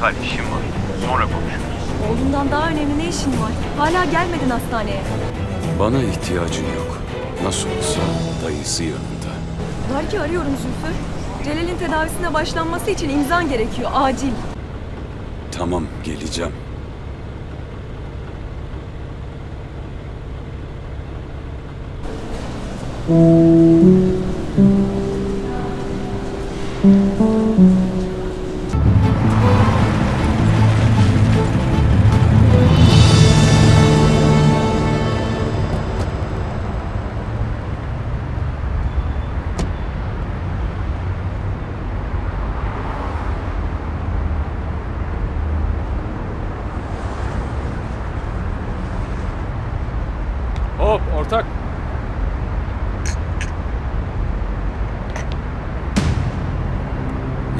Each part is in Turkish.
Hadi işim var. Sonra konuşuruz. Oğlundan daha önemli ne işin var? Hala gelmedin hastaneye. Bana ihtiyacın yok. Nasıl olsa dayısı yanında. Berk'i arıyorum Zülfü. Celal'in tedavisine başlanması için imzan gerekiyor. Acil. Tamam geleceğim. Hop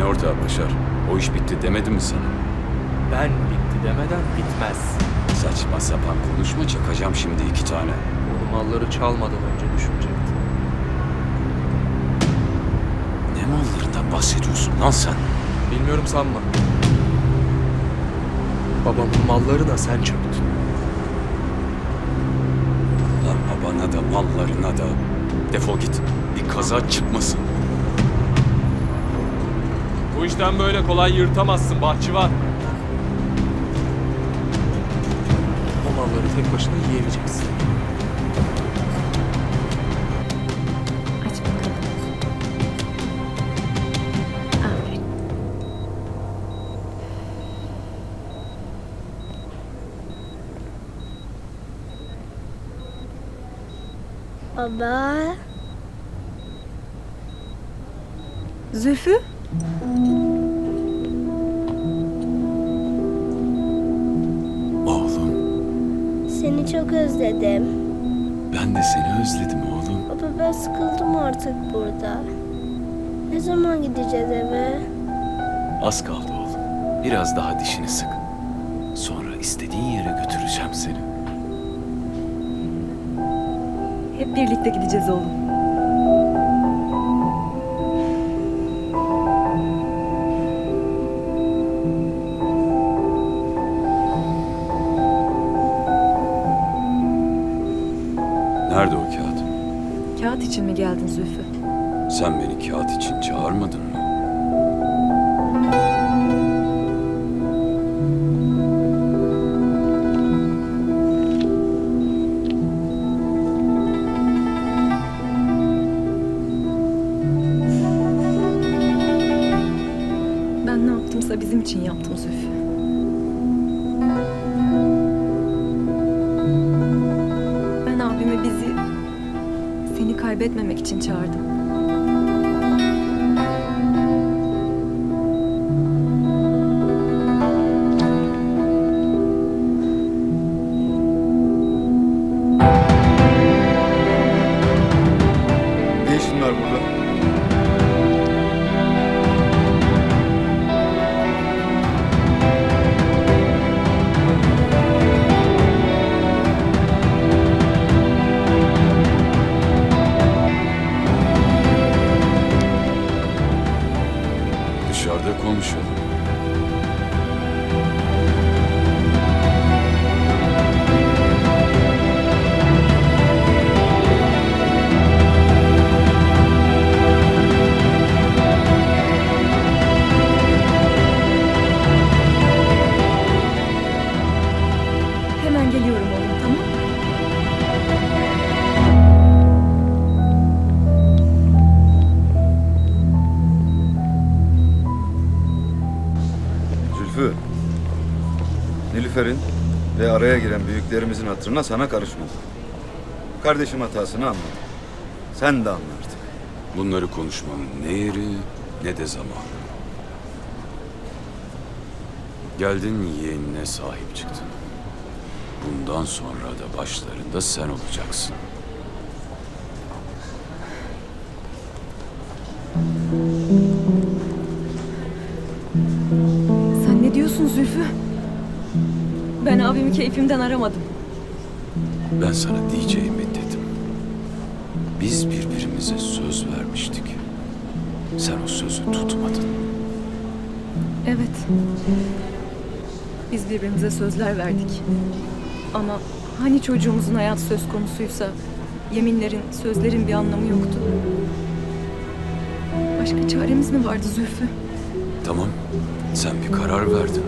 Ne ortağı Başar? O iş bitti demedim mi sana? Ben bitti demeden bitmez. Saçma sapan konuşma çakacağım şimdi iki tane. Bu malları çalmadan önce düşünecektim. Ne mallarından bahsediyorsun lan sen? Bilmiyorum sanma. Babamın malları da sen çöktün. Lan babana da mallarına da. Defol git. Bir kaza çıkmasın. Bu işten böyle kolay yırtamazsın bahçıvan. O malları tek başına yiyemeyeceksin. Aç bakalım. Aferin. Baba, Zülfü? Oğlum seni çok özledim. ben de seni özledim oğlum. Baba ben sıkıldım artık burada. Ne zaman gideceğiz eve? Az kaldı oğlum. Biraz daha dişini sık. Sonra istediğin yere götüreceğim seni. Hep birlikte gideceğiz oğlum. İçin mi geldin Zülfü? Sen beni kağıt için çağırmadın mı? Kaybetmemek için çağırdım. Ne işin var burada? Dışarıda konuşalım. Ve araya giren büyüklerimizin hatırına sana karışmadım. Kardeşim hatasını anladı. Sen de anla artık. Bunları konuşmanın ne yeri ne de zamanı. Geldin yeğenine sahip çıktın. Bundan sonra da başlarında sen olacaksın. Sen ne diyorsun Zülfü? Ben abimi keyfimden aramadım. Ben sana diyeceğimi dedim. Biz birbirimize söz vermiştik. Sen o sözü tutmadın. Evet. Biz birbirimize sözler verdik. Ama hani çocuğumuzun hayatı söz konusuysa yeminlerin, sözlerin bir anlamı yoktu. Başka çaremiz mi vardı Zülfü? Tamam, sen bir karar verdin.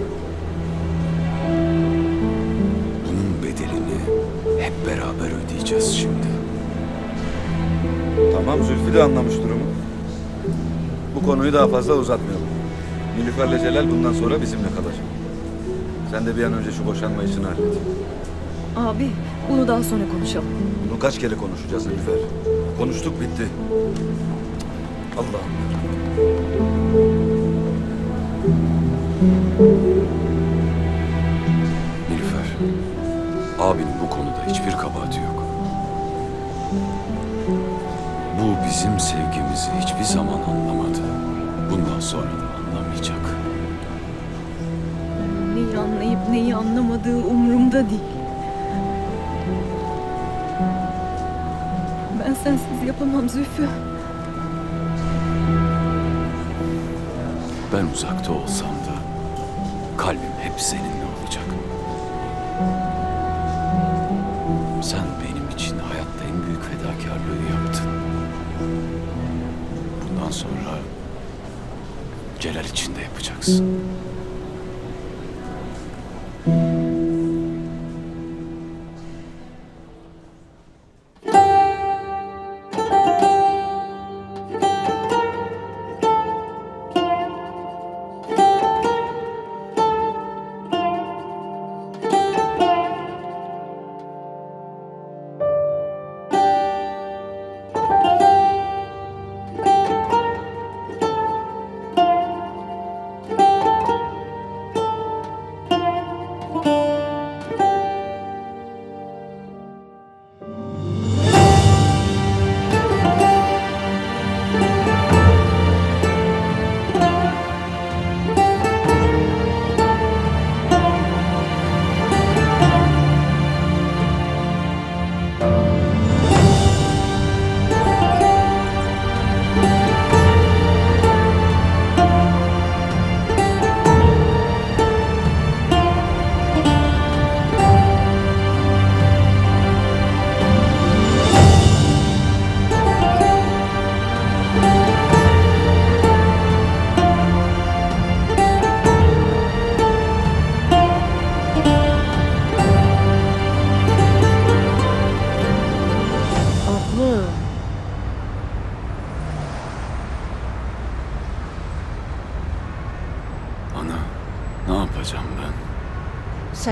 Hep beraber ödeyeceğiz şimdi. Tamam Zülfü de anlamış durumu. Bu konuyu daha fazla uzatmayalım. Nilüfer'le Celal bundan sonra bizimle kalacak. Sen de bir an önce şu boşanma işini hallet. Abi bunu daha sonra konuşalım. Bunu kaç kere konuşacağız Nilüfer? Konuştuk bitti. Allah'ım. Hiçbir kabahati yok. Bu bizim sevgimizi hiçbir zaman anlamadı. Bundan sonra da anlamayacak. Neyi anlayıp neyi anlamadığı umurumda değil. Ben sensiz yapamam Zülfü. Ben uzakta olsam da kalbim hep seninle için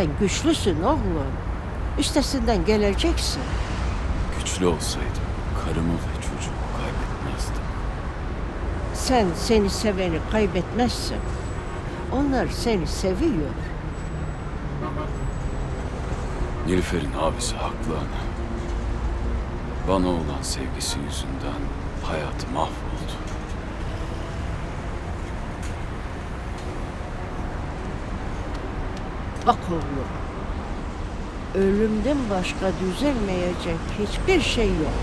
Sen güçlüsün oğlum. Üstesinden geleceksin. Güçlü olsaydım karımı ve çocuğumu kaybetmezdim. Sen seni seveni kaybetmezsin. Onlar seni seviyor. Nilüfer'in abisi haklı ana. Bana olan sevgisi yüzünden hayatı mahvoldu. Bak oğlum. Ölümden başka düzelmeyecek hiçbir şey yok.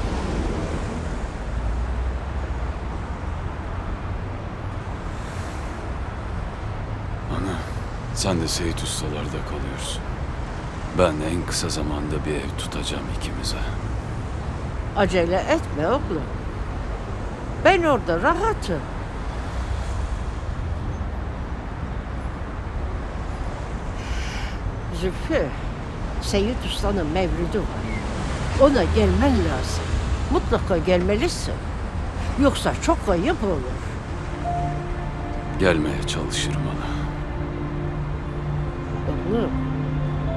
Ana, sen de Seyit Ustalar'da kalıyorsun. Ben en kısa zamanda bir ev tutacağım ikimize. Acele etme oğlum. Ben orada rahatım. Zülfü, Seyit Usta'nın mevlidi var. Ona gelmen lazım. Mutlaka gelmelisin. Yoksa çok ayıp olur. Gelmeye çalışırım ana. Oğlum,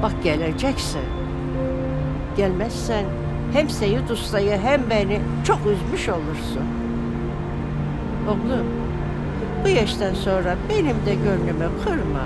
bak geleceksin. Gelmezsen hem Seyit Usta'yı hem beni çok üzmüş olursun. Oğlum, bu yaştan sonra benim de gönlümü kırma.